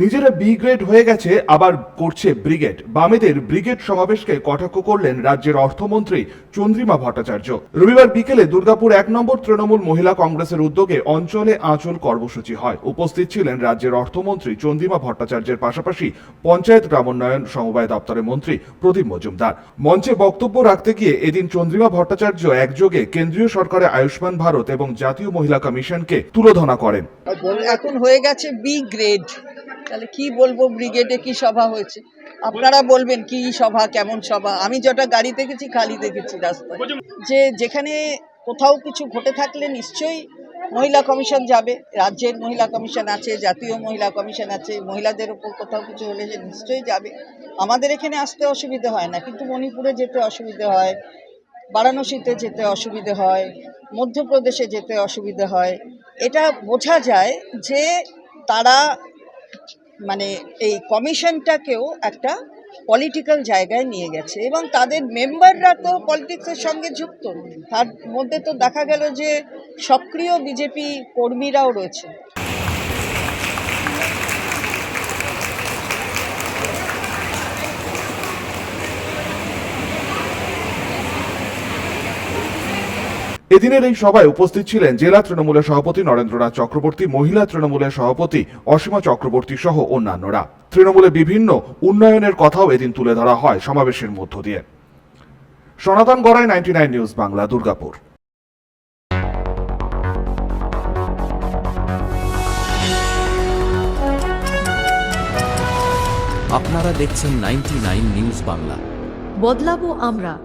নিজেরা B grade হয়ে গেছে, আবার করছে ব্রিগেড বামেদের ব্রিগেড সমাবেশকে কটাক্ষ করলেন রাজ্যের অর্থমন্ত্রী চন্দ্রিমা ভট্টাচার্য। রবিবার বিকেলে দুর্গাপুর এক নম্বর তৃণমূল মহিলা কংগ্রেসের উদ্যোগে অঞ্চলে আঁচল কর্মসূচি হয়। উপস্থিত ছিলেন রাজ্যের অর্থমন্ত্রী চন্দ্রিমা ভট্টাচার্যের পাশাপাশি পঞ্চায়েত গ্রামোন্নয়ন সমবায় দপ্তরের মন্ত্রী প্রদীপ মজুমদার। মঞ্চে বক্তব্য রাখতে গিয়ে এদিন চন্দ্রিমা ভট্টাচার্য একযোগে কেন্দ্রীয় সরকারের আয়ুষ্মান ভারত এবং জাতীয় মহিলা কমিশনকে তুলোধনা করেন। এখন হয়ে গেছে বি গ্রেড তাহলে কি বলব ব্রিগেডে কি সভা হয়েছে? আপনারা বলবেন কি সভা, কেমন সভা? আমি যেটা গাড়ি দেখেছি, খালি দেখেছি রাস্তায়। যে যেখানে কোথাও কিছু ঘটে থাকলে নিশ্চয়ই মহিলা কমিশন যাবে, রাজ্যের মহিলা কমিশন আছে, জাতীয় মহিলা কমিশন আছে, মহিলাদের ওপর কোথাও কিছু হলে যে নিশ্চয়ই যাবে। আমাদের এখানে আসতে অসুবিধে হয় না, কিন্তু মণিপুরে যেতে অসুবিধে হয়, বারাণসীতে যেতে অসুবিধে হয়, মধ্যপ্রদেশে যেতে অসুবিধে হয়। এটা বোঝা যায় যে তারা মানে এই কমিশনটাকেও একটা পলিটিক্যাল জায়গায় নিয়ে গেছে এবং তাদের মেম্বাররা তো পলিটিক্সের সঙ্গে যুক্ত। তার মধ্যে তো দেখা গেল যে সক্রিয় বিজেপি কর্মীরাও রয়েছে। এদিনের এই সভায় উপস্থিত ছিলেন জেলা তৃণমূলের সভাপতি নরেন্দ্রনাথ চক্রবর্তী মহিলা তৃণমূলের সভাপতি অসীমা চক্রবর্তী সহ অন্যান্যরা। তৃণমূলের বিভিন্ন উন্নয়নের কথাও এদিন তুলে ধরা হয় সমাবেশের মধ্য দিয়ে। Sanatan Garai ninety nine news Bangla Durgapur. আপনারা দেখছেন নাইনটি নিউজ বাংলা। বদলাবো আমরা।